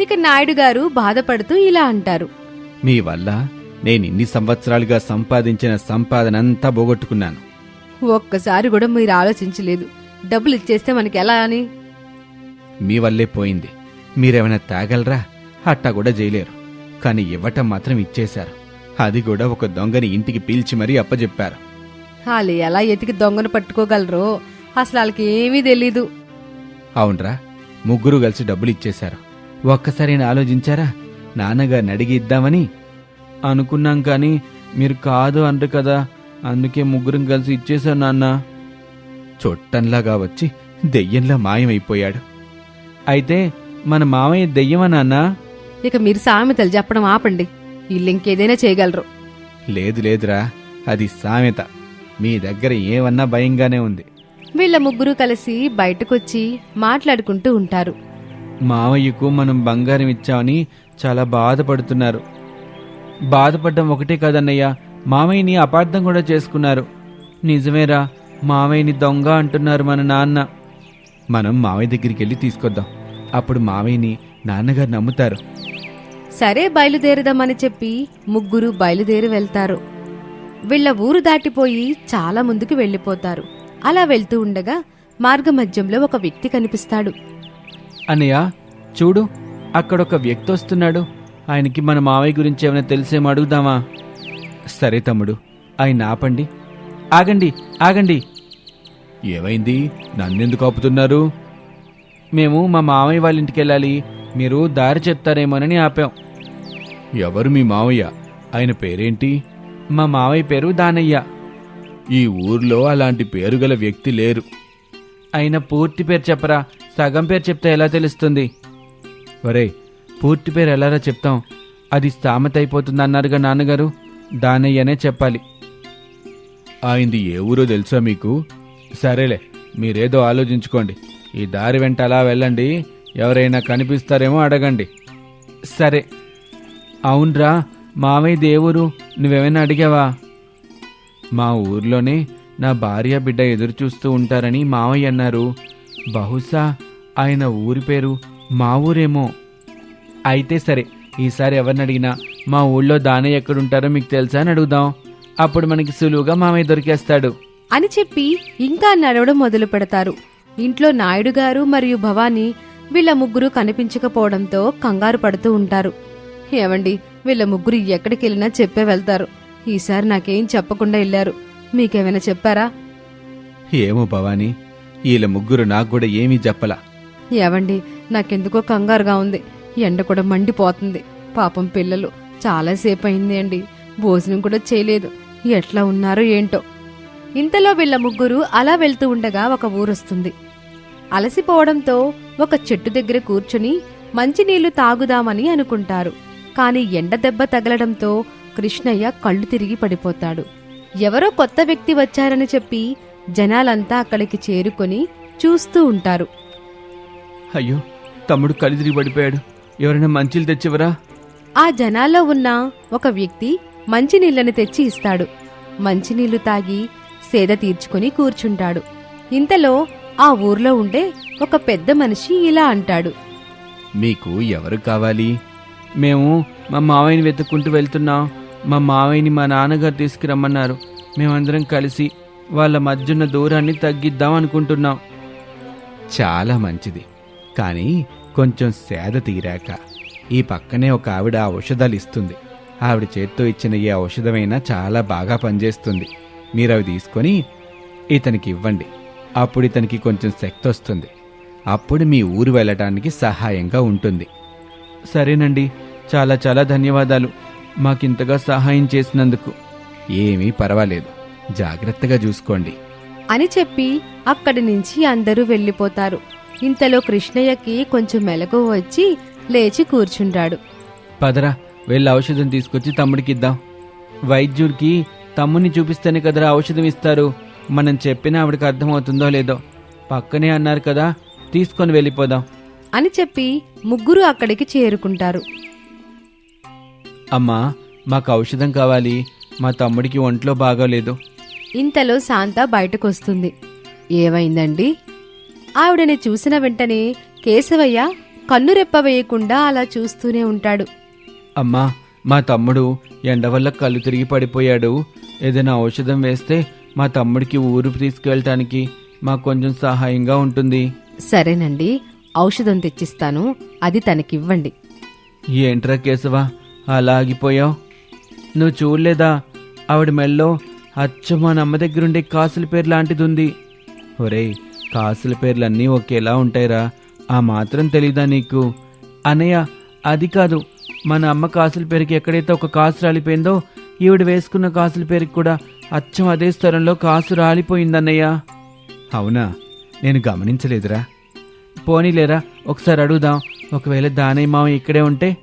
ఇక నాయుడు గారు బాధపడుతూ ఇలా అంటారు. మీ వల్ల నేను ఇన్ని సంవత్సరాలుగా సంపాదించిన సంపాదనంతా పోగొట్టుకున్నాను. ఒక్కసారి కూడా మీరు ఆలోచించలేదు. డబ్బులు ఇచ్చేస్తే మనకి ఎలా అని? మీ వల్లే పోయింది. మీరేమైనా తాగలరా? అట్టా కూడా చేయలేరు. కానీ ఇవ్వటం మాత్రం ఇచ్చేశారు. అది కూడా ఒక దొంగని ఇంటికి పీల్చి మరీ అప్పజెప్పారు. వాళ్ళు ఎలా ఎతికి దొంగను పట్టుకోగలరో అసలు వాళ్ళకి ఏమీ తెలీదు. అవునరా ముగ్గురు కలిసి డబ్బులు ఇచ్చేశారు. ఒక్కసారి ఆలోచించారా? నాన్నగారిని అడిగి ఇద్దామని? అనుకున్నాం కానీ మీరు కాదు అంటారు కదా అందుకే ముగ్గురం కలిసి ఇచ్చేశారు నాన్న. చుట్టంలాగా వచ్చి దెయ్యంలా మాయమైపోయాడు. అయితే మన మామయ్య దెయ్యమా నాన్నా? ఇక మీరు సామెతలు చెప్పడం ఆపండి. వీళ్ళు ఇంకేదైనా చేయగలరు. లేదు లేదురా అది సామెత. మీ దగ్గర ఏమన్నా భయంగానే ఉంది. వీళ్ళ ముగ్గురు కలిసి బయటకొచ్చి మాట్లాడుకుంటూ ఉంటారు. మావయ్యకు మనం బంగారం ఇచ్చామని చాలా బాధపడుతున్నారు. బాధపడడం ఒకటే కాదన్నయ్య మామయ్యని అపార్థం కూడా చేసుకున్నారు. నిజమేరా మావయ్యని దొంగ అంటున్నారు మన నాన్న. మనం మావయ్య దగ్గరికి వెళ్ళి తీసుకొద్దాం. అప్పుడు మావయ్యని నాన్నగారు నమ్ముతారు. సరే బయలుదేరదామని చెప్పి ముగ్గురు బయలుదేరి వెళ్తారు. వీళ్ళ ఊరు దాటిపోయి చాలా ముందుకు వెళ్ళిపోతారు. అలా వెళ్తూ ఉండగా మార్గమధ్యంలో ఒక వ్యక్తి కనిపిస్తాడు. అన్నయ్య చూడు అక్కడ ఒక వ్యక్తి వస్తున్నాడు. ఆయనకి మన మావయ్య గురించి ఏమైనా తెలిసేమో అడుగుదామా? సరే తమ్ముడు ఆయన ఆపండి. ఆగండి ఆగండి. ఏమైంది? నన్నెందుకు ఆపుతున్నారు? మేము మా మావయ్య వాళ్ళ ఇంటికి వెళ్ళాలి. మీరు దారి చెప్తారేమోనని ఆపాం. ఎవరు మీ మావయ్య? ఆయన పేరేంటి? మా మావయ్య పేరు దానయ్య. ఈ ఊర్లో అలాంటి పేరు గల వ్యక్తి లేరు. అయిన పూర్తి పేరు చెప్పరా? సగం పేరు చెప్తే ఎలా తెలుస్తుంది? ఒరే పూర్తి పేరు ఎలారా చెప్తాం? అది స్థామత అయిపోతుంది అన్నారుగా నాన్నగారు. దానయ్యనే చెప్పాలి. ఆయనది ఏ ఊరో తెలుసా మీకు? సరేలే మీరేదో ఆలోచించుకోండి. ఈ దారి వెంట అలా వెళ్ళండి. ఎవరైనా కనిపిస్తారేమో అడగండి. సరే. అవునరా మామయ్య దేవురు నువ్వేమైనా అడిగావా? మా ఊర్లోనే నా భార్య బిడ్డ ఎదురు చూస్తూ ఉంటారని మావయ్య అన్నారు. బహుశా ఆయన ఊరి పేరు మా ఊరేమో. అయితే సరే ఈసారి ఎవరిని అడిగినా మా ఊళ్ళో దానయ్య ఎక్కడుంటారో మీకు తెలుసా అని అడుగుదాం. అప్పుడు మనకి సులువుగా మామయ్య దొరికేస్తాడు. అని చెప్పి ఇంకా నడవడం మొదలు పెడతారు. ఇంట్లో నాయుడు గారు మరియు భవానీ వీళ్ళ ముగ్గురు కనిపించకపోవడంతో కంగారు పడుతూ ఉంటారు. ఏమండి వీళ్ళ ముగ్గురు ఎక్కడికి వెళ్ళినా చెప్పే వెళ్తారు. ఈసారి నాకేం చెప్పకుండా వెళ్ళారు. మీకేమైనా చెప్పారా? ఏమో భవానీ వీళ్ళ ముగ్గురు నాకు కూడా ఏమీ చెప్పలా. ఏవండి నాకెందుకో కంగారుగా ఉంది. ఎండ కూడా మండిపోతుంది. పాపం పిల్లలు. చాలాసేపు అయింది అండి. భోజనం కూడా చేయలేదు. ఎట్లా ఉన్నారో ఏంటో. ఇంతలో వీళ్ళ ముగ్గురు అలా వెళ్తూ ఉండగా ఒక ఊరొస్తుంది. అలసిపోవడంతో ఒక చెట్టు దగ్గర కూర్చుని మంచినీళ్ళు తాగుదామని అనుకుంటారు. కాని ఎండ దెబ్బ తగలడంతో కృష్ణయ్య కళ్ళు తిరిగి పడిపోతాడు. ఎవరో కొత్త వ్యక్తి వచ్చారని చెప్పి జనాలంతా అక్కడికి చేరుకొని చూస్తూ ఉంటారు. అయ్యో తమ్ముడు కలిదిరి పడిపోయాడు. ఎవరైనా మంచిలు తెచ్చివరా? ఆ జనాల్లో ఉన్న ఒక వ్యక్తి మంచినీళ్ళని తెచ్చి ఇస్తాడు. మంచినీళ్ళు తాగి సేద తీర్చుకుని కూర్చుంటాడు. ఇంతలో ఆ ఊర్లో ఉండే ఒక పెద్ద మనిషి ఇలా అంటాడు. మీకు ఎవరు కావాలి? మేము మా మావయ్యని వెతుక్కుంటూ వెళ్తున్నాం. మా మావయ్యని మా నాన్నగారు తీసుకురమ్మన్నారు. మేమందరం కలిసి వాళ్ళ మధ్యున్న దూరాన్ని తగ్గిద్దాం అనుకుంటున్నాం. చాలా మంచిది. కానీ కొంచెం సేద తీరాక ఈ పక్కనే ఒక ఆవిడ ఔషధాలు ఇస్తుంది. ఆవిడ చేత్తో ఇచ్చిన ఏ ఔషధమైనా చాలా బాగా పనిచేస్తుంది. మీరు అవి తీసుకొని ఇతనికి ఇవ్వండి. అప్పుడు ఇతనికి కొంచెం శక్తి వస్తుంది. అప్పుడు మీ ఊరు వెళ్ళటానికి సహాయంగా ఉంటుంది. సరేనండి. చాలా చాలా ధన్యవాదాలు. మాకింతగా సహాయం చేసినందుకు. ఏమీ పర్వాలేదు. జాగ్రత్తగా చూసుకోండి. అని చెప్పి అక్కడి నుంచి అందరూ వెళ్ళిపోతారు. ఇంతలో కృష్ణయ్యకి కొంచెం మెలకు వచ్చి లేచి కూర్చుంటాడు. పదరా వెళ్ళి ఔషధం తీసుకొచ్చి తమ్ముడికి ఇద్దాం. వైద్యుడికి తమ్ముని చూపిస్తేనే కదరా ఔషధం ఇస్తారు. మనం చెప్పిన ఆవిడకి అర్థమవుతుందో లేదో. పక్కనే అన్నారు కదా తీసుకొని వెళ్ళిపోదాం. అని చెప్పి ముగ్గురు అక్కడికి చేరుకుంటారు. అమ్మా మాకు ఔషధం కావాలి. మా తమ్ముడికి ఒంట్లో బాగోలేదు. ఇంతలో శాంత బయటకొస్తుంది. ఏమైందండి? ఆవిడని చూసిన వెంటనే కేశవయ్య కన్నురెప్ప వేయకుండా అలా చూస్తూనే ఉంటాడు. అమ్మా మా తమ్ముడు ఎండ వల్ల కళ్ళు తిరిగి పడిపోయాడు. ఏదైనా ఔషధం వేస్తే మా తమ్ముడికి ఊరు తీసుకెళ్ళటానికి మాకు కొంచెం సహాయంగా ఉంటుంది. సరేనండి ఔషధం తెచ్చిస్తాను అది తనకివ్వండి. ఏంట్రా కేశవా అలా ఆగిపోయావు? నువ్వు చూడలేదా? ఆవిడ మెల్లో అచ్చ మా నమ్మ దగ్గరుండే కాసుల పేరు లాంటిది ఉంది ఒరేయ్ కాసుల పేర్లన్నీ ఒకేలా ఉంటాయిరా. ఆ మాత్రం తెలీదా నీకు? అన్నయ్య అది కాదు. మన అమ్మ కాసుల పేరుకి ఎక్కడైతే ఒక కాసు రాలిపోయిందో ఈవిడ వేసుకున్న కాసుల పేరుకి కూడా అచ్చం అదే స్థలంలో కాసు రాలిపోయిందన్నయ్య. అవునా? నేను గమనించలేదురా. పోనీలేరా ఒకసారి అడుగుదాం. ఒకవేళ దానయ్య మామయ్య ఇక్కడే ఉంటే?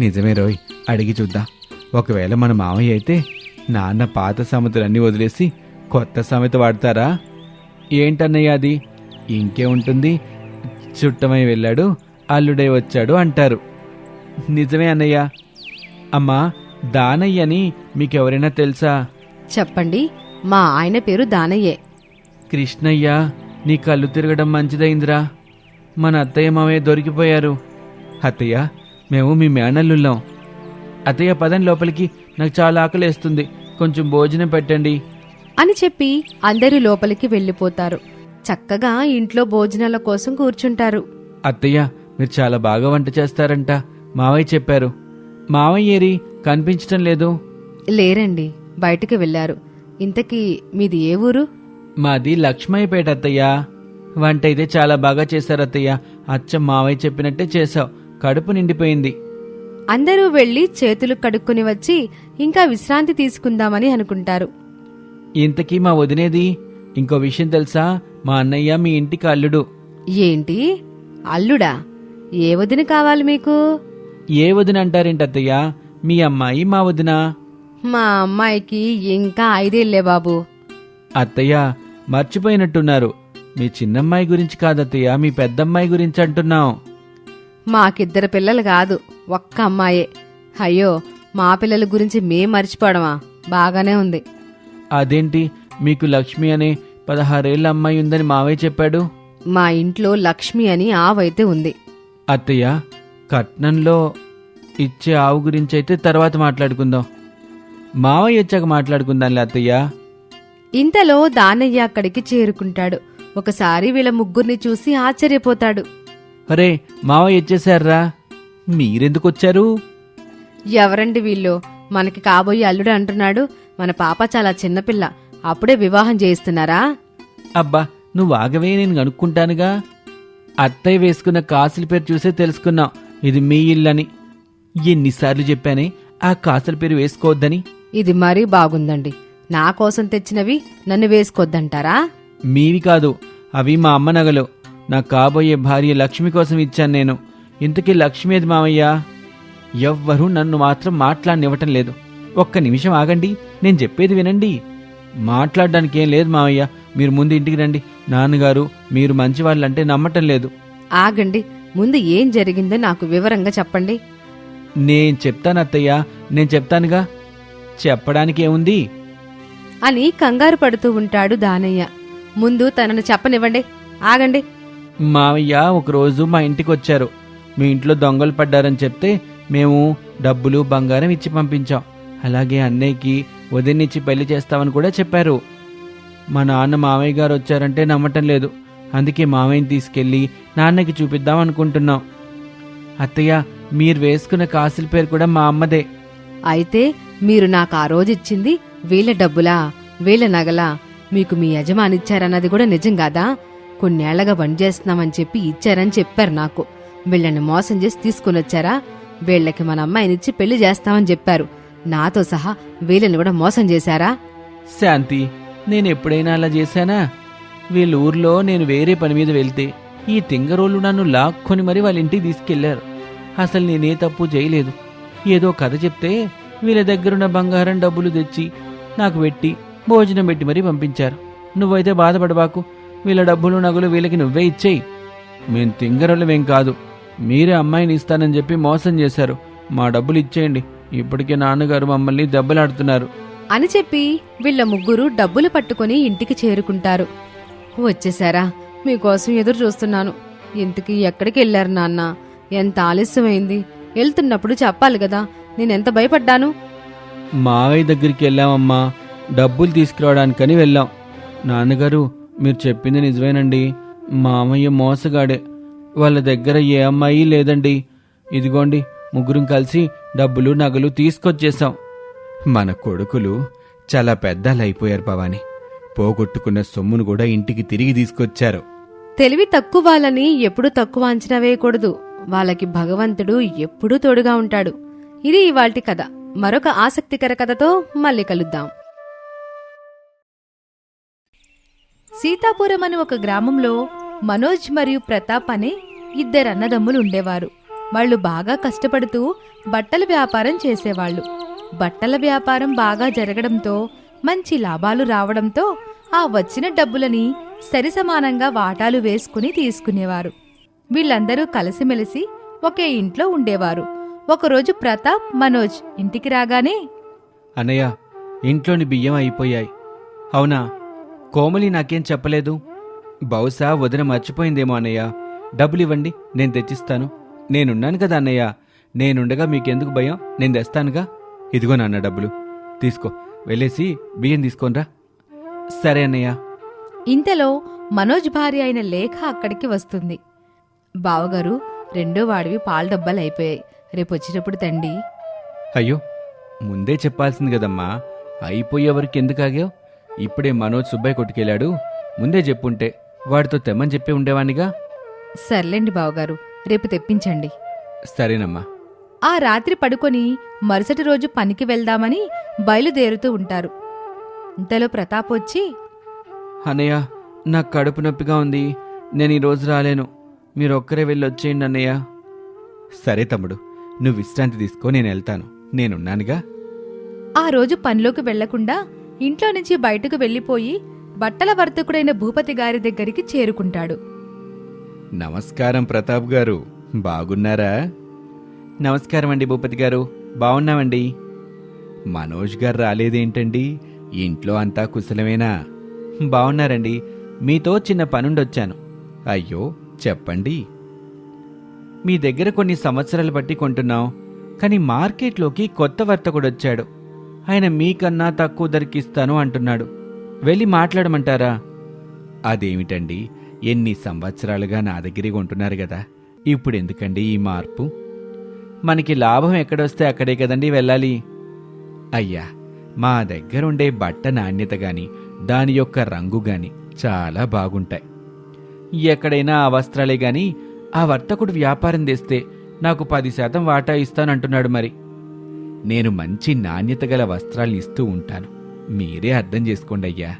నిజమే రోయ్ అడిగి చూద్దాం. ఒకవేళ మన మావయ్య అయితే నాన్న పాత సమతులన్నీ వదిలేసి కొత్త సమత వాడతారా? ఏంటన్నయ్య అది? ఇంకే ఉంటుంది. చుట్టమై వెళ్ళాడు. అల్లుడై వచ్చాడు అంటారు. నిజమే అన్నయ్య. అమ్మా దానయ్యని మీకెవరైనా తెలుసా? చెప్పండి. మా ఆయన పేరు దానయ్యే. కృష్ణయ్య నీ కళ్ళు తిరగడం మంచిదైందిరా. మన అత్తయ్య మావయ్య దొరికిపోయారు. అత్తయ్య మేము మీ మేనల్లుళ్ళం. అత్తయ్య పదని లోపలికి నాకు చాలా ఆకలేస్తుంది. కొంచెం భోజనం పెట్టండి. అని చెప్పి అందరూ లోపలికి వెళ్ళిపోతారు. చక్కగా ఇంట్లో భోజనాల కోసం కూర్చుంటారు. అత్తయ్య మీరు చాలా బాగా వంట చేస్తారంట. మావయ్య చెప్పారు. మావయ్య ఏరి కనిపించటం లేదు? లేరండి బయటికి వెళ్ళారు ఇంతకీ మీది ఏ ఊరు? మాది లక్ష్మయ్యపేట అత్తయ్య. వంట అయితే చాలా బాగా చేశారు అత్తయ్య. అచ్చం మావయ్య చెప్పినట్టే చేశావు. కడుపు నిండిపోయింది. అందరూ వెళ్ళి చేతులు కడుక్కుని వచ్చి ఇంకా విశ్రాంతి తీసుకుందామని అనుకుంటారు. ఇంతకీ మా వదినేది? ఇంకో విషయం తెలుసా? మా అన్నయ్య మీ ఇంటికి అల్లుడు. ఏంటి? అల్లుడా? ఏ వదిన కావాలి మీకు? ఏ వదిన అంటారేంటి అత్తయ్య మీ అమ్మాయి మా వదిన? మా అమ్మాయికి ఇంకా ఐదేళ్ళే బాబు. అత్తయ్య మర్చిపోయినట్టున్నారు. మీ చిన్నమ్మాయి గురించి కాదత్తయ్య మీ పెద్దమ్మాయి గురించి అంటున్నాం. మాకిద్దరు పిల్లలు కాదు ఒక్క అమ్మాయే. అయ్యో మా పిల్లల గురించి మేం మర్చిపోవడమా? బాగానే ఉంది. అదేంటి? మీకు లక్ష్మి అనే పదహారేళ్ళ అమ్మాయి ఉందని మావయ్య చెప్పాడు? మా ఇంట్లో లక్ష్మి అని ఆవైతే ఉంది. అత్తయ్య కట్నంలో ఇచ్చే ఆవు గురించి అయితే తర్వాత మాట్లాడుకుందాం. మావయ్య వచ్చాక మాట్లాడుకుందాంలే అత్తయ్య. ఇంతలో దానయ్య అక్కడికి చేరుకుంటాడు. ఒకసారి వీళ్ళ ముగ్గురిని చూసి ఆశ్చర్యపోతాడు. అరే మావయ్య వచ్చేసారా? మీరెందుకు వచ్చారు? ఎవరండి వీళ్ళు? మనకి కాబోయే అల్లుడు అంటున్నాడు. మన పాప చాలా చిన్నపిల్ల. అప్పుడే వివాహం చేయిస్తున్నారా? అబ్బా నువ్వు ఆగవే నేను కనుక్కుంటానుగా అత్తయ్య వేసుకున్న కాసుల పేరు చూసే తెలుసుకున్నాం. ఇది మీ ఇల్లని. ఎన్నిసార్లు చెప్పానే ఆ కాసుల పేరు వేసుకోవద్దని. ఇది మరీ బాగుందండి. నా కోసం తెచ్చినవి నన్ను వేసుకోద్దంటారా? మీవి కాదు అవి మా అమ్మ నగలు. నా కాబోయే భార్య లక్ష్మి కోసం ఇచ్చాను నేను. ఇంతకీ లక్ష్మి ఏది మామయ్య ఎవ్వరూ నన్ను మాత్రం మాట్లాడనివ్వటం లేదు. ఒక్క నిమిషం ఆగండి నేను చెప్పేది వినండి. మాట్లాడడానికి ఏం లేదు మామయ్య మీరు ముందు ఇంటికి రండి. నాన్నగారు మీరు మంచి వాళ్ళంటే నమ్మటం లేదు. ఆగండి ముందు ఏం జరిగిందో నాకు వివరంగా చెప్పండి. నేను చెప్తాను అత్తయ్య నేను చెప్తానుగా. చెప్పడానికి ఏముంది? అని కంగారు పడుతూ ఉంటాడు దానయ్య. ముందు తనను చెప్పనివ్వండి. ఆగండి. మావయ్య ఒకరోజు మా ఇంటికి వచ్చారు మీ ఇంట్లో దొంగలు పడ్డారని చెప్తే మేము డబ్బులు బంగారం ఇచ్చి పంపించాం. అలాగే అన్నయ్యకి వదినిచ్చి పెళ్ళి చేస్తామని కూడా చెప్పారు. మా నాన్న మామయ్య గారు వచ్చారంటే నమ్మటం లేదు. అందుకే మావయ్యని తీసుకెళ్ళి నాన్నకి చూపిద్దాం అనుకుంటున్నాం. అత్తయ్య మీరు వేసుకున్న కాసుల పేరు కూడా మా అమ్మదే. అయితే మీరు నాకు ఆ రోజు ఇచ్చింది వీళ్ళ డబ్బులా వీళ్ళ నగలా? మీకు మీ యజమానిచ్చారన్నది కూడా నిజం కాదా? కొన్నేళ్ళగా బండి చేస్తున్నామని చెప్పి ఇచ్చారని చెప్పారు నాకు. వీళ్ళని మోసం చేసి తీసుకుని వచ్చారా వీళ్ళకి మన అమ్మాయినిచ్చి పెళ్ళి చేస్తామని చెప్పారు. నాతో సహా వీళ్ళని కూడా మోసం చేశారా? శాంతి నేను ఎప్పుడైనా అలా చేశానా? వీళ్ళ ఊర్లో నేను వేరే పని మీద వెళ్తే ఈ తింగరోళ్ళు నన్ను లాక్కొని మరి వాళ్ళ ఇంటికి తీసుకెళ్ళారు. అసలు నేనే తప్పు చేయలేదు. ఏదో కథ చెప్తే వీళ్ళ దగ్గరున్న బంగారం డబ్బులు తెచ్చి నాకు పెట్టి భోజనం పెట్టి మరీ పంపించారు. నువ్వైతే బాధపడబాకు. వీళ్ళ డబ్బులు నగలు వీళ్ళకి నువ్వే ఇచ్చేయి. మేం తింగరోళ్ళమేం కాదు. మీరే అమ్మాయిని ఇస్తానని చెప్పి మోసం చేశారు. మా డబ్బులు ఇచ్చేయండి. ఇప్పటికే నాన్నగారు మమ్మల్ని దెబ్బలాడుతున్నారు. అని చెప్పి వీళ్ళ ముగ్గురు డబ్బులు పట్టుకొని ఇంటికి చేరుకుంటారు. వచ్చేసారా? మీకోసం ఎదురు చూస్తున్నాను. ఇంతకీ ఎక్కడికి వెళ్ళారు నాన్న? ఎంత ఆలస్యమైంది? వెళ్తున్నప్పుడు చెప్పాలి కదా నేనెంత భయపడ్డాను? మావయ్య దగ్గరికి వెళ్ళామమ్మా. డబ్బులు తీసుకురావడానికని వెళ్ళాం. నాన్నగారు మీరు చెప్పింది నిజమేనండి. మామయ్య మోసగాడే. వాళ్ళ దగ్గర ఏ అమ్మాయి లేదండి. ఇదిగోండి ముగ్గురం కలిసి డబ్బులు నగలు తీసుకొచ్చేసాం మన కొడుకులు చాలా పెద్దలైపోయారు భవాని. పోగొట్టుకున్న సొమ్మును కూడా ఇంటికి తిరిగి తీసుకొచ్చారు. తెలివి తక్కువ వాళ్ళని ఎప్పుడూ తక్కువ అంచనా వేయకూడదు. వాళ్ళకి భగవంతుడు ఎప్పుడూ తోడుగా ఉంటాడు. ఇది ఇవాల్టి కథ. మరొక ఆసక్తికర కథతో మళ్ళీ కలుద్దాం. సీతాపురం అని ఒక గ్రామంలో మనోజ్ మరియు ప్రతాప్ అనే ఇద్దరు అన్నదమ్ములు ఉండేవారు. వాళ్ళు బాగా కష్టపడుతూ బట్టల వ్యాపారం చేసేవాళ్ళు. బట్టల వ్యాపారం బాగా జరగడంతో మంచి లాభాలు రావడంతో ఆ వచ్చిన డబ్బులని సరిసమానంగా వాటాలు వేసుకుని తీసుకునేవారు. వీళ్ళందరూ కలిసిమెలిసి ఒకే ఇంట్లో ఉండేవారు. ఒకరోజు ప్రతాప్ మనోజ్ ఇంటికి రాగానే అన్నయ్య ఇంట్లోని బియ్యం అయిపోయాయి. అవునా? కోమలి నాకేం చెప్పలేదు. బహుశా వదిన మర్చిపోయిందేమో అన్నయ్య. డబ్బులు ఇవ్వండి నేను తెచ్చిస్తాను. నేనున్నాను కదా అన్నయ్య. నేనుండగా మీకెందుకు భయం? నేను తెస్తానుగా? ఇదిగో నాన్న డబ్బులు. తీసుకో. వెళ్ళేసి బియ్యం తీసుకోనరా? సరే అన్నయ్య. ఇంతలో మనోజ్ భార్య అయిన లేఖ అక్కడికి వస్తుంది. బావగారు రెండో వాడివి పాల డబ్బాలు అయిపోయాయి రేపు వచ్చేటప్పుడు తండి. అయ్యో ముందే చెప్పాల్సింది కదమ్మా. అయిపోయే వరకు ఎందుకు ఆగావు? ఇప్పుడే మనోజ్ సుబ్బయ్య కొట్టుకెళ్ళాడు. ముందే చెప్పుంటే వాడితో తెమ్మని చెప్పి ఉండేవాణ్ణిగా? సర్లేండి బావగారు రేపు తెప్పించండి. సరేనమ్మా. ఆ రాత్రి పడుకొని మరుసటి రోజు పనికి వెళ్దామని బయలుదేరుతూ ఉంటారు. ఇంతలో ప్రతాప్ వచ్చి అన్నయ్య నాకు కడుపు నొప్పిగా ఉంది. నేను ఈరోజు రాలేను. మీరు ఒక్కరే వెళ్ళి వచ్చేయండి అన్నయ్య. సరే తమ్ముడు నువ్వు విశ్రాంతి తీసుకో నేను వెళ్తాను. నేనున్నానుగా. ఆ రోజు పనిలోకి వెళ్ళకుండా ఇంట్లో నుంచి బయటకు వెళ్ళిపోయి బట్టల వర్తకుడైన భూపతి గారి దగ్గరికి చేరుకుంటాడు. నమస్కారం ప్రతాప్ గారు. బాగున్నారా? నమస్కారం అండి భూపతి గారు. బాగున్నామండి మనోజ్ గారు రాలేదేంటండి? ఇంట్లో అంతా కుశలమేనా? బాగున్నారండి మీతో చిన్న పనుండొచ్చాను. అయ్యో చెప్పండి. మీ దగ్గర కొన్ని సంవత్సరాలు బట్టి కొంటున్నాం. కానీ మార్కెట్లోకి కొత్త వర్తకుడొచ్చాడు ఆయన మీకన్నా తక్కువ ధరకిస్తాను అంటున్నాడు. వెళ్ళి మాట్లాడమంటారా? అదేమిటండి? ఎన్ని సంవత్సరాలుగా నా దగ్గరే కొంటున్నారు కదా ఇప్పుడు ఎందుకండి ఈ మార్పు? మనకి లాభం ఎక్కడొస్తే అక్కడే కదండి వెళ్ళాలి. అయ్యా మా దగ్గర ఉండే బట్ట నాణ్యత గాని దాని యొక్క రంగు గాని చాలా బాగుంటాయి. ఎక్కడైనా ఆ వస్త్రాలే గాని ఆ వర్తకుడు వ్యాపారం తెస్తే నాకు పది శాతం వాటా ఇస్తానంటున్నాడు మరి. నేను మంచి నాణ్యత గల వస్త్రాలు ఇస్తూ ఉంటాను. మీరే అర్థం చేసుకోండి అయ్యా.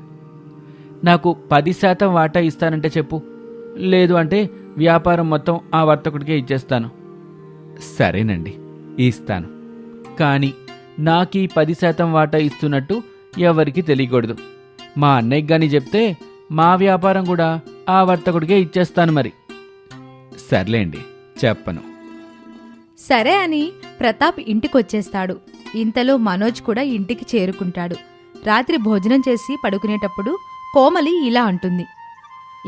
నాకు పది శాతం వాటా ఇస్తానంటే చెప్పు. లేదు అంటే వ్యాపారం మొత్తం ఆ వర్తకుడికే ఇచ్చేస్తాను. సరేనండి ఇస్తాను. కానీ నాకు ఈ పది శాతం వాటా ఇస్తున్నట్టు ఎవరికి తెలియకూడదు. మా అన్నయ్యకి గాని చెప్తే మా వ్యాపారం కూడా ఆ వర్తకుడికే ఇచ్చేస్తాను మరి. సర్లేండి చెప్పను. సరే అని ప్రతాప్ ఇంటికొచ్చేస్తాడు. ఇంతలో మనోజ్ కూడా ఇంటికి చేరుకుంటాడు. రాత్రి భోజనం చేసి పడుకునేటప్పుడు కోమలి ఇలా అంటుంది.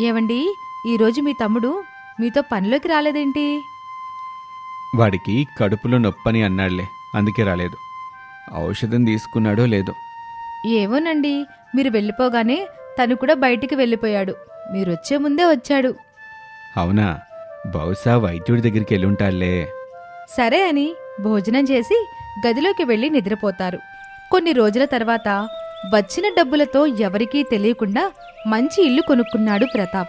ఏవండి ఈరోజు మీ తమ్ముడు మీతో పనిలోకి రాలేదేంటి? వాడికి కడుపులో నొప్పని అన్నాడులే అందుకే రాలేదు. ఔషధం తీసుకున్నాడో లేదో. ఏమోనండి మీరు వెళ్ళిపోగానే తను కూడా బయటికి వెళ్ళిపోయాడు. మీరొచ్చే ముందే వచ్చాడు. అవునా బహుశా వైద్యుడి దగ్గరికి వెళ్ళుంటాడులే సరే అని భోజనం చేసి గదిలోకి వెళ్ళి నిద్రపోతారు. కొన్ని రోజుల తర్వాత వచ్చిన డబ్బులతో ఎవరికీ తెలియకుండా మంచి ఇల్లు కొనుక్కున్నాడు ప్రతాప్.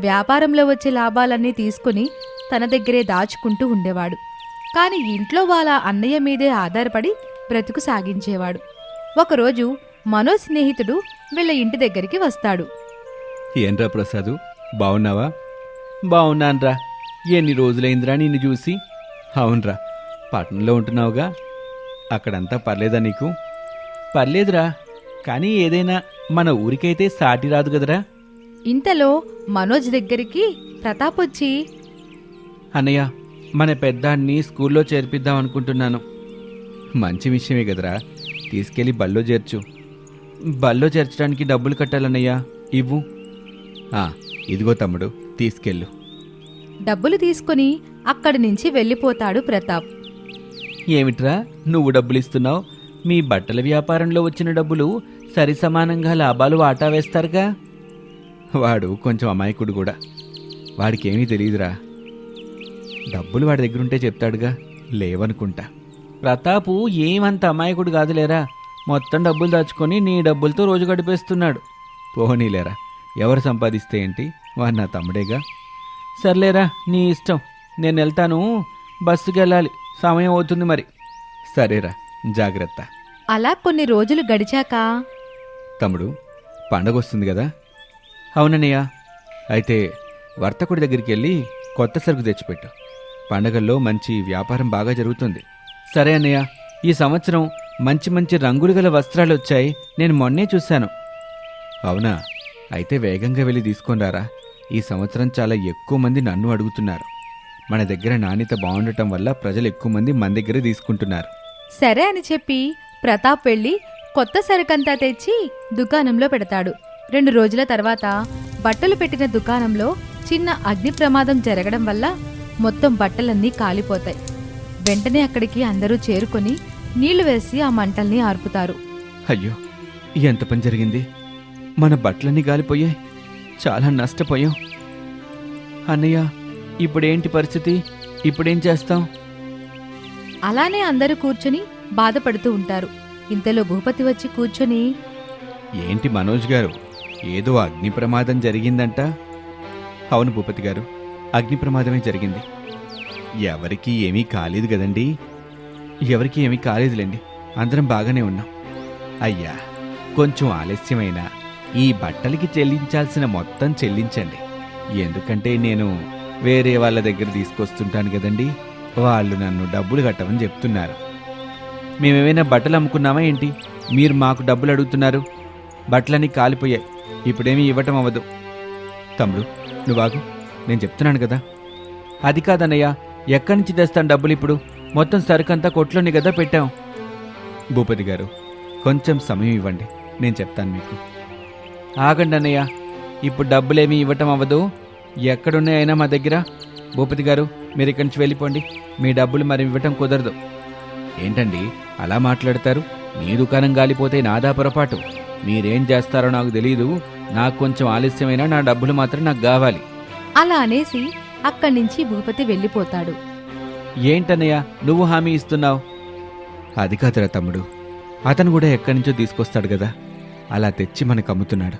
వ్యాపారంలో వచ్చే లాభాలన్నీ తీసుకుని తన దగ్గరే దాచుకుంటూ ఉండేవాడు. కాని ఇంట్లో వాళ్ళ అన్నయ్య మీదే ఆధారపడి బ్రతుకు సాగించేవాడు. ఒకరోజు మనో స్నేహితుడు వీళ్ళ ఇంటి దగ్గరికి వస్తాడు. ఏంరా ప్రసాదు బాగున్నావా బాగున్నాన్రా ఎన్ని రోజులైందిరా నిన్ను చూసి? అవునరా పట్టణంలో ఉంటున్నావుగా. అక్కడంతా పర్లేదా నీకు? పర్లేదురా కానీ ఏదైనా మన ఊరికైతే సాటి రాదు కదరా. ఇంతలో మనోజ్ దగ్గరికి ప్రతాప్ వచ్చి అన్నయ్య మన పెద్దాన్ని స్కూల్లో చేర్పిద్దాం అనుకుంటున్నాను. మంచి విషయమే కదరా తీసుకెళ్ళి బల్లో చేర్చు. బల్లో చేర్చడానికి డబ్బులు కట్టాలన్నయ్య ఇవ్వు. ఆ, ఇదిగో తమ్ముడు తీసుకెళ్ళు. డబ్బులు తీసుకుని అక్కడి నుంచి వెళ్ళిపోతాడు ప్రతాప్. ఏమిట్రా నువ్వు డబ్బులు ఇస్తున్నావు? మీ బట్టల వ్యాపారంలో వచ్చిన డబ్బులు సరి సమానంగా లాభాలు వాటా వేస్తారుగా? వాడు కొంచెం అమాయకుడు కూడా. వాడికి ఏమీ తెలియదురా. డబ్బులు వాడి దగ్గర ఉంటే చెప్తాడుగా లేవనుకుంటా. ప్రతాపు ఏమంత అమాయకుడు కాదులేరా. మొత్తం డబ్బులు దాచుకొని నీ డబ్బులతో రోజు గడిపేస్తున్నాడు. పోనీలేరా. ఎవరు సంపాదిస్తే ఏంటి? వాడు నా తమ్ముడేగా? సర్లేరా నీ ఇష్టం. నేను వెళ్తాను. బస్సుకి వెళ్ళాలి. సమయం అవుతుంది మరి. సరేరా జాగ్రత్త. అలా కొన్ని రోజులు గడిచాక తమ్ముడు పండగ వస్తుంది కదా. అవునన్నయ్య. అయితే వర్తకుడి దగ్గరికి వెళ్ళి కొత్త సరుకు తెచ్చిపెట్టు. పండగల్లో మంచి వ్యాపారం బాగా జరుగుతుంది. సరే అన్నయ్య ఈ సంవత్సరం మంచి మంచి రంగులు గల వస్త్రాలు వచ్చాయి. నేను మొన్నే చూశాను. అవునా? అయితే వేగంగా వెళ్ళి తీసుకొని రారా. ఈ సంవత్సరం చాలా ఎక్కువ మంది నన్ను అడుగుతున్నారు. మన దగ్గర నాణ్యత బాగుండటం వల్ల ప్రజలు ఎక్కువ మంది మన దగ్గర తీసుకుంటున్నారు. సరే అని చెప్పి ప్రతాప్ వెళ్ళి కొత్త సరుకంతా తెచ్చి దుకాణంలో పెడతాడు. రెండు రోజుల తర్వాత బట్టలు పెట్టిన దుకాణంలో చిన్న అగ్ని ప్రమాదం జరగడం వల్ల మొత్తం బట్టలన్నీ కాలిపోతాయి. వెంటనే అక్కడికి అందరూ చేరుకొని నీళ్ళు వేసి ఆ మంటల్ని ఆర్పుతారు. అయ్యో ఎంత పని జరిగింది? మన బట్టలన్నీ గాలిపోయాయి చాలా నష్టపోయాం. అన్నయ్య ఇప్పుడేంటి పరిస్థితి? ఇప్పుడేం చేస్తాం? అలానే అందరూ కూర్చుని బాధపడుతూ ఉంటారు. ఇంతలో భూపతి వచ్చి కూర్చొని ఏంటి మనోజ్ గారు? ఏదో అగ్ని ప్రమాదం జరిగిందంట. అవును భూపతి గారు అగ్ని ప్రమాదమే జరిగింది. ఎవరికీ ఏమీ కాలేదు కదండి? ఎవరికీ ఏమీ కాలేదులేండి. అందరం బాగానే ఉన్నాం. అయ్యా కొంచెం ఆలస్యమైనా ఈ బట్టలకి చెల్లించాల్సిన మొత్తం చెల్లించండి. ఎందుకంటే నేను వేరే వాళ్ళ దగ్గర తీసుకొస్తుంటాను కదండి. వాళ్ళు నన్ను డబ్బులు కట్టమని చెప్తున్నారు. మేమేమైనా బట్టలు అమ్ముకున్నామా ఏంటి? మీరు మాకు డబ్బులు అడుగుతున్నారు. బట్టలన్నీ కాలిపోయాయి. ఇప్పుడేమీ ఇవ్వటం అవ్వదు. తమ్ముడు నువ్వాగు నేను చెప్తున్నాను కదా. అది కాదన్నయ్య ఎక్కడి నుంచి తెస్తాను డబ్బులు ఇప్పుడు? మొత్తం సరుకంతా కొట్లోని కదా పెట్టాం. భూపతి గారు కొంచెం సమయం ఇవ్వండి. నేను చెప్తాను మీకు. ఆగండి అన్నయ్య. ఇప్పుడు డబ్బులేమీ ఇవ్వటం అవ్వదు. ఎక్కడున్నాయైనా మా దగ్గర? భూపతి గారు మీరు ఇక్కడి నుంచి వెళ్ళిపోండి. మీ డబ్బులు మరి ఇవ్వటం కుదరదు. ఏంటండి అలా మాట్లాడతారు? మీ దుకాణం గాలిపోతే నాదా పొరపాటు. మీరేం చేస్తారో నాకు తెలియదు నాకు కొంచెం ఆలస్యమైనా నా డబ్బులు మాత్రం నాకు కావాలి. అలా అనేసి అక్కడి నుంచి భూపతి వెళ్ళిపోతాడు. ఏంటన్నయ్య నువ్వు హామీ ఇస్తున్నావు? అది కాదురా తమ్ముడు. అతను కూడా ఎక్కడి నుంచో తీసుకొస్తాడు కదా. అలా తెచ్చి మనకు అమ్ముతున్నాడు.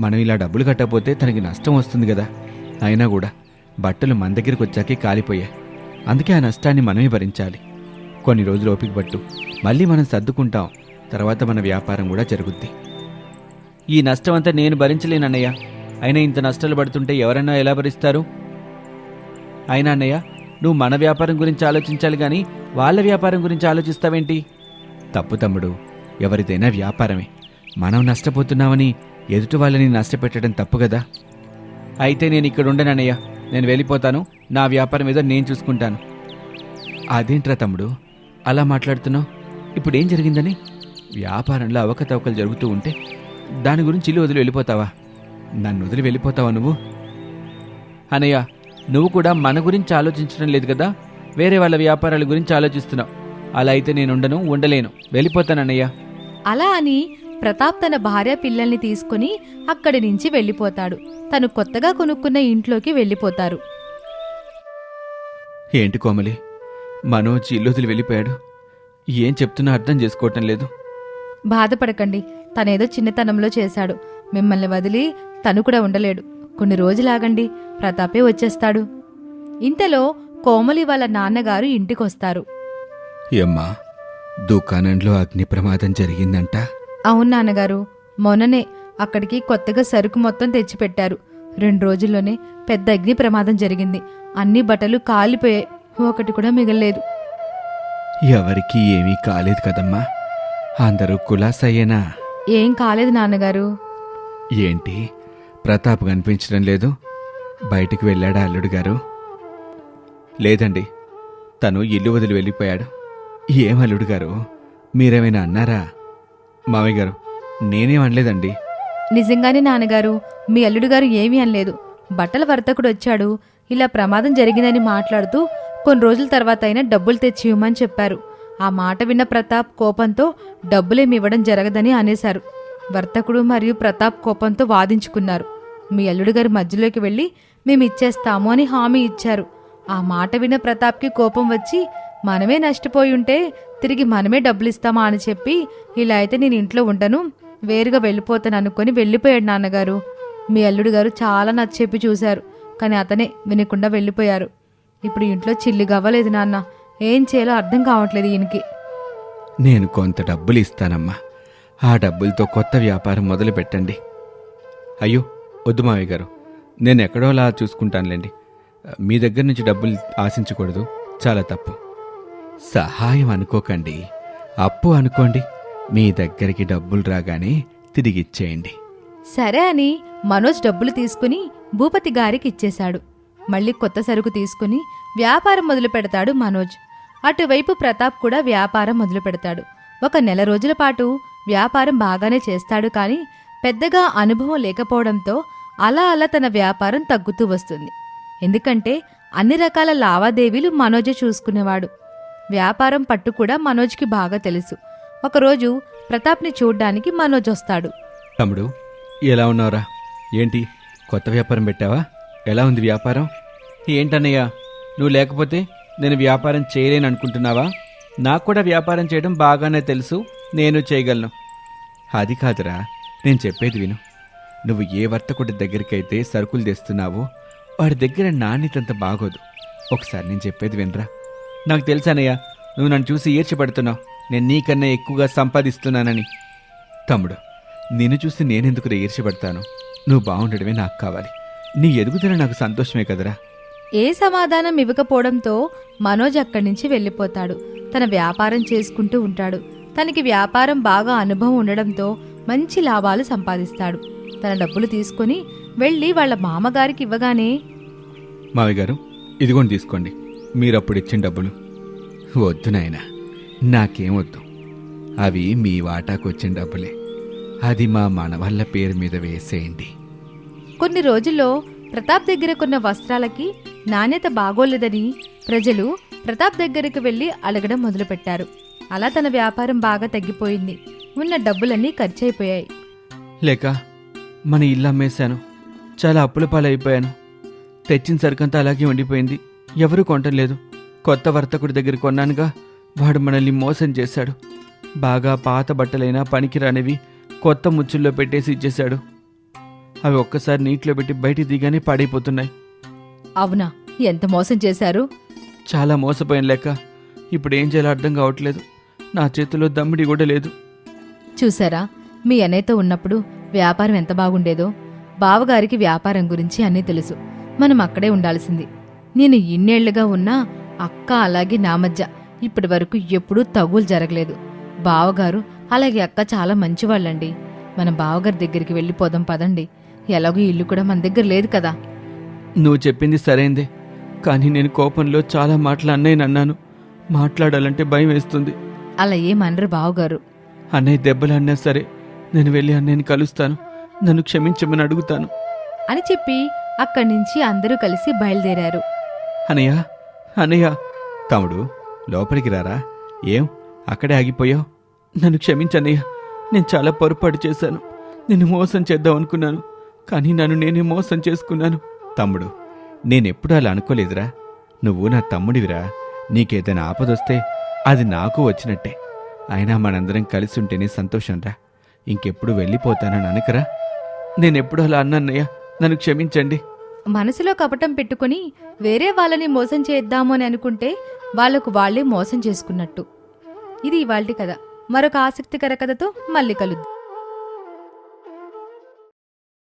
మనం ఇలా డబ్బులు కట్టకపోతే తనకి నష్టం వస్తుంది కదా. అయినా కూడా బట్టలు మన దగ్గరికి వచ్చాకే కాలిపోయాయి. అందుకే ఆ నష్టాన్ని మనమే భరించాలి. కొన్ని రోజులు ఓపిక పట్టు. మళ్ళీ మనం సర్దుకుంటాం. తర్వాత మన వ్యాపారం కూడా జరుగుద్ది. ఈ నష్టం అంతా నేను భరించలేనన్నయ్య అయినా ఇంత నష్టాలు పడుతుంటే ఎవరైనా ఎలా భరిస్తారు? అయినా అన్నయ్య నువ్వు మన వ్యాపారం గురించి ఆలోచించాలి కానీ వాళ్ళ వ్యాపారం గురించి ఆలోచిస్తావేంటి? తప్పు తమ్ముడు ఎవరిదైనా వ్యాపారమే. మనం నష్టపోతున్నామని ఎదుటి వాళ్ళని నష్టపెట్టడం తప్పు కదా? అయితే నేను ఇక్కడ ఉండనన్నయ్య నేను వెళ్ళిపోతాను. నా వ్యాపారం ఏదో నేను చూసుకుంటాను. అదేంట్రా తమ్ముడు? అలా మాట్లాడుతున్నావు? ఇప్పుడు ఏం జరిగిందని? వ్యాపారంలో అవకతవకలు జరుగుతూ ఉంటే దాని గురించి ఇల్లు వదిలి వెళ్ళిపోతావా? నన్ను వదిలి వెళ్ళిపోతావా నువ్వు? అనయ్య నువ్వు కూడా మన గురించి ఆలోచించడం లేదు కదా? వేరే వాళ్ళ వ్యాపారాల గురించి ఆలోచిస్తున్నావు. అలా అయితే నేను ఉండను ఉండలేను వెళ్ళిపోతానన్నయ్య అలా అని ప్రతాప్ తన భార్య పిల్లల్ని తీసుకుని అక్కడి నుంచి వెళ్ళిపోతాడు. తను కొత్తగా కొనుక్కున్న ఇంట్లోకి వెళ్ళిపోతారు. ఏంటి కోమలి? మనోజ్ ఇల్లు వదిలి వెళ్ళిపోయాడు. ఏం చెప్తున్నా అర్థం చేసుకోవటం లేదు. బాధపడకండి. తనేదో చిన్నతనంలో చేశాడు. మిమ్మల్ని వదిలి తను కూడా ఉండలేడు. కొన్ని రోజులాగండి. ప్రతాపే వచ్చేస్తాడు. ఇంతలో కోమలి వాళ్ళ నాన్నగారు ఇంటికొస్తారు. ఏమ్మా దుకాణంలో అగ్ని ప్రమాదం జరిగిందంట? అవును నాన్నగారు. మొన్ననే అక్కడికి కొత్తగా సరుకు మొత్తం తెచ్చిపెట్టారు. రెండు రోజుల్లోనే పెద్ద అగ్ని ప్రమాదం జరిగింది. అన్ని బట్టలు కాలిపోయాయి. ఒకటి కూడా మిగల్లేదు. ఎవరికీ ఏమీ కాలేదు కదమ్మా. అందరూ కులాసయ్యేనా? ఏం కాలేదు నాన్నగారు. ఏంటి? ప్రతాప్ కనిపించడం లేదు. బయటికి వెళ్ళాడా అల్లుడు గారు? లేదండి. తను ఇల్లు వదిలి వెళ్ళిపోయాడు. ఏం అల్లుడు గారు? మీరేమైనా అన్నారా? మామయ్య గారు నేనేం అనలేదండి. నిజంగానే నాన్నగారు మీ అల్లుడు గారు ఏమీ అనలేదు. బట్టల వర్తకుడు వచ్చాడు. ఇలా ప్రమాదం జరిగిందని మాట్లాడుతూ కొన్ని రోజుల తర్వాత అయినా డబ్బులు తెచ్చి ఇవ్వమని చెప్పారు. ఆ మాట విన్న ప్రతాప్ కోపంతో డబ్బులేమి ఇవ్వడం జరగదని అనేశారు. వర్తకుడు మరియు ప్రతాప్ కోపంతో వాదించుకున్నారు. మీ అల్లుడు గారి మధ్యలోకి వెళ్ళి మేము ఇచ్చేస్తాము అని హామీ ఇచ్చారు. ఆ మాట విన్న ప్రతాప్కి కోపం వచ్చి మనమే నష్టపోయి ఉంటే తిరిగి మనమే డబ్బులు ఇస్తామా అని చెప్పి ఇలా అయితే నేను ఇంట్లో ఉండను వేరుగా వెళ్ళిపోతాను అనుకొని వెళ్ళిపోయాడు నాన్నగారు. మీ అల్లుడు గారు చాలా నచ్చెప్పి చూశారు కానీ అతనే వినకుండా వెళ్ళిపోయారు. ఇప్పుడు ఇంట్లో చిల్లి గవ్వలేదు నాన్న ఏం చేయాలో అర్థం కావట్లేదు ఈయనకి. నేను కొంత డబ్బులు ఇస్తానమ్మా. ఆ డబ్బులతో కొత్త వ్యాపారం మొదలు పెట్టండి. అయ్యో వద్దు మావయ్య గారు. నేను ఎక్కడోలా చూసుకుంటానులేండి. మీ దగ్గర నుంచి డబ్బులు ఆశించకూడదు. చాలా తప్పు. సహాయం అనుకోకండి. అప్పు అనుకోండి. మీ దగ్గరికి డబ్బులు రాగానే తిరిగిచ్చేయండి సరే అని మనోజ్ డబ్బులు తీసుకుని భూపతి గారికి ఇచ్చేశాడు. మళ్ళీ కొత్త సరుకు తీసుకుని వ్యాపారం మొదలు పెడతాడు మనోజ్. అటువైపు ప్రతాప్ కూడా వ్యాపారం మొదలు పెడతాడు ఒక నెల రోజుల పాటు వ్యాపారం బాగానే చేస్తాడు కానీ పెద్దగా అనుభవం లేకపోవడంతో అలా అలా తన వ్యాపారం తగ్గుతూ వస్తుంది. ఎందుకంటే అన్ని రకాల లావాదేవీలు మనోజే చూసుకునేవాడు. వ్యాపారం పట్టు కూడా మనోజ్కి బాగా తెలుసు. ఒకరోజు ప్రతాప్ని చూడ్డానికి మనోజ్ వస్తాడు. తమ్ముడు ఎలా ఉన్నావురా? ఏంటి కొత్త వ్యాపారం పెట్టావా? ఎలా ఉంది వ్యాపారం? ఏంటన్నయ్యా నువ్వు లేకపోతే నేను వ్యాపారం చేయలేను అనుకుంటున్నావా? నాకు కూడా వ్యాపారం చేయడం బాగానే తెలుసు. నేను చేయగలను. అది కాదురా నేను చెప్పేది విను. నువ్వు ఏ వర్తకుడి దగ్గరికైతే సరుకులు తెస్తున్నావో వాడి దగ్గర నాణ్యతంత బాగోదు. ఒకసారి నేను చెప్పేది వినరా? నాకు తెలుసానయ్యా నువ్వు నన్ను చూసి ఈర్చిపడుతున్నావు నేను నీకన్నా ఎక్కువగా సంపాదిస్తున్నానని. తమ్ముడు నిన్ను చూసి నేనెందుకు ఈర్చిపడతాను నువ్వు బాగుండడమే నాకు కావాలి. నీ ఎదుగుదల నాకు సంతోషమే కదరా. ఏ సమాధానం ఇవ్వకపోవడంతో మనోజ్ అక్కడి నుంచి వెళ్ళిపోతాడు. తన వ్యాపారం చేసుకుంటూ ఉంటాడు. తనకి వ్యాపారం బాగా అనుభవం ఉండడంతో మంచి లాభాలు సంపాదిస్తాడు. తన డబ్బులు తీసుకుని వెళ్ళి వాళ్ళ మామగారికి ఇవ్వగానే మావి గారు ఇదిగోండి తీసుకోండి. మీరు అప్పుడు ఇచ్చిన డబ్బులు. వద్దు నాయనా నాకేం వద్దు అవి మీ వాటాకు వచ్చిన డబ్బులే. అది మా మనవళ్ళ పేరు మీద వేసేయండి. కొన్ని రోజుల్లో ప్రతాప్ దగ్గర కొన్న వస్త్రాలకి నాణ్యత బాగోలేదని ప్రజలు ప్రతాప్ దగ్గరికి వెళ్ళి అడగడం మొదలుపెట్టారు. అలా తన వ్యాపారం బాగా తగ్గిపోయింది. ఉన్న డబ్బులన్నీ ఖర్చయిపోయాయి లేక మన ఇల్లు అమ్మేశాను. చాలా అప్పుల పాలైపోయాను. తెచ్చిన సరుకంతా అలాగే ఉండిపోయింది. ఎవరూ కొంటలేదు. కొత్త వర్తకుడి దగ్గర కొన్నానుగా వాడు మనల్ని మోసం చేశాడు. బాగా పాత బట్టలైనా పనికిరానివి కొత్త ముచ్చుల్లో పెట్టేసి ఇచ్చేశాడు. అవి ఒక్కసారి నీటిలో పెట్టి బయటికి దిగానే పాడైపోతున్నాయి. అవునా? ఎంత మోసం చేశారు? చాలా మోసపోయాను లెక్క ఇప్పుడు ఏం చేయాలో అర్థం కావట్లేదు. నా చేతిలో దమ్మిడి కూడా లేదు. చూసారా? మీ అన్నయ్యతో ఉన్నప్పుడు వ్యాపారం ఎంత బాగుండేదో? బావగారికి వ్యాపారం గురించి అన్నీ తెలుసు. మనం అక్కడే ఉండాల్సింది. నేను ఇన్నేళ్ళుగా ఉన్నా అక్క అలాగే నా మధ్య. ఇప్పటి వరకు ఎప్పుడూ తగులు జరగలేదు. బావగారు అలాగే అక్క చాలా మంచివాళ్ళండి. మన బావగారి దగ్గరికి వెళ్ళిపోదాం పదండి. ఎలాగో ఇల్లు కూడా మన దగ్గర లేదు కదా. నువ్వు చెప్పింది సరైందే. కానీ నేను కోపంలో చాలా మాటలు అన్నయ్యని అన్నాను మాట్లాడాలంటే భయం వేస్తుంది. అలా ఏమనరు బావగారు. అన్నయ్య దెబ్బలు అన్నా సరే నేను వెళ్ళి అన్నయ్యని కలుస్తాను. నన్ను క్షమించమని అడుగుతాను. అని చెప్పి అక్కడి నుంచి అందరూ కలిసి బయలుదేరారు. అనయ్య అనయ్య తమ్ముడు లోపలికి రారా? ఏం? అక్కడే ఆగిపోయావు? నన్ను క్షమించన్నయ్య నేను చాలా పొరపాటు చేశాను. నిన్ను మోసం చేద్దాం అనుకున్నాను. కానీ నన్ను నేనే మోసం చేసుకున్నాను. తమ్ముడు నేనెప్పుడు అలా అనుకోలేదురా. నువ్వు నా తమ్ముడివిరా. నీకేదైనా ఆపదొస్తే అది నాకు వచ్చినట్టే. అయినా మనందరం కలిసి ఉంటేనే సంతోషంరా. ఇంకెప్పుడు వెళ్ళిపోతానని అనకరా. నేనెప్పుడు అలా అన్నయ్య నన్ను క్షమించండి. మనసులో కపటం పెట్టుకుని వేరే వాళ్ళని మోసం చేద్దాము అని అనుకుంటే వాళ్ళకు వాళ్ళే మోసం చేసుకున్నట్టు. ఇది ఇవాల్టి కథ. మరొక ఆసక్తికర కథతో మళ్ళీ కలుద్దాం.